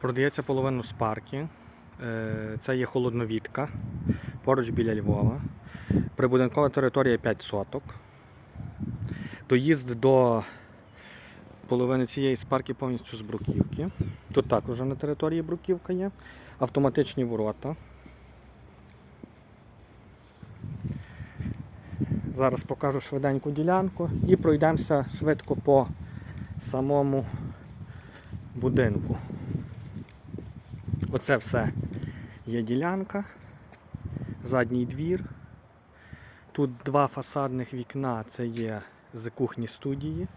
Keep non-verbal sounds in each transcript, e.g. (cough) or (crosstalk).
Продається половину спарки. Е, Це є холодновідка поруч біля Львова. Прибудинкова територія 5 соток. Доїзд до половини цієї спарки повністю з бруківки. Тут також на території бруківка є. Автоматичні ворота. Зараз покажу швиденьку ділянку і пройдемося швидко по самому будинку. Оце все є ділянка, задній двір. Тут два фасадних вікна, це є з кухні студії.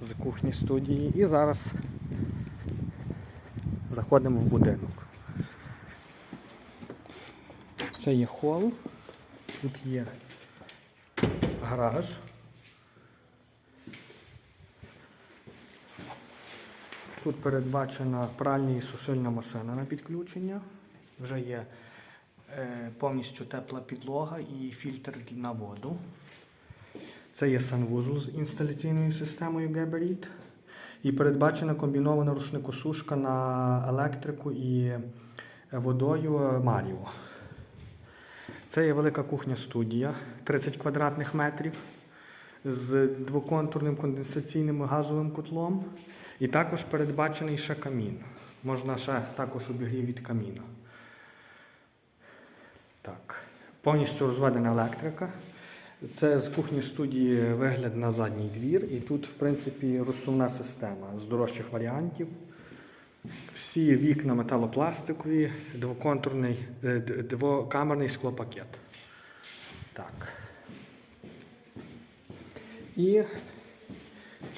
З кухні студії. І зараз заходимо в будинок. Це є хол, тут є гараж. Тут передбачена пральна і сушильна машина на підключення. Вже є е, повністю тепла підлога і фільтр на воду. Це є санвузол з інсталяційною системою Geberit. І передбачена комбінована рушникосушка на електрику і водою Маріо. Це є велика кухня-студія 30 квадратних метрів з двоконтурним конденсаційним газовим котлом. І також передбачений ще камін. Можна ще також обігрів від каміна. Так. Повністю розведена електрика. Це з кухні студії вигляд на задній двір. І тут, в принципі, розсувна система з дорожчих варіантів. Всі вікна металопластикові, двоконтурний, е, двокамерний склопакет. Так. І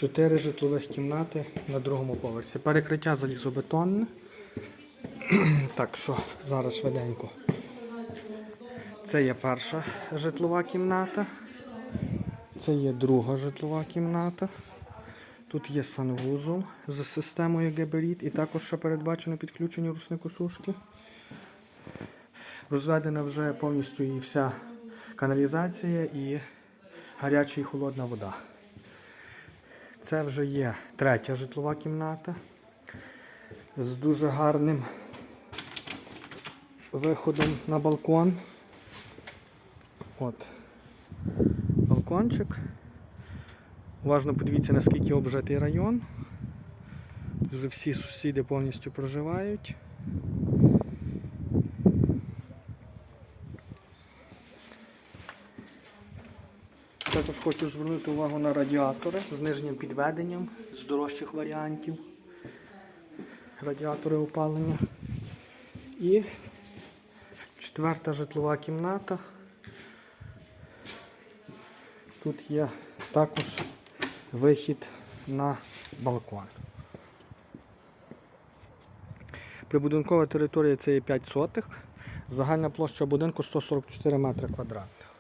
чотири житлових кімнати на другому поверсі. Перекриття залізобетонне. (clears throat) Так що зараз швиденько. Це є перша житлова кімната. Це є друга житлова кімната. Тут є санвузол з системою Geberit і також ще передбачено підключення рушникосушки. Розведена вже повністю і вся каналізація і гаряча і холодна вода. Це вже є третя житлова кімната з дуже гарним виходом на балкон. От. Балкончик. Уважно подивіться, наскільки обжитий район. Вже всі сусіди повністю проживають. Також хочу звернути увагу на радіатори з нижнім підведенням, з дорожчих варіантів. Радіатори опалення. І четверта житлова кімната. Тут є також вихід на балкон. Прибудинкова територія це є 5 сотих. Загальна площа будинку 144 метри квадратних.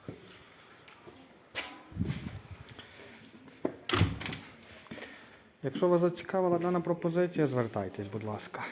Якщо вас зацікавила дана пропозиція, звертайтесь, будь ласка.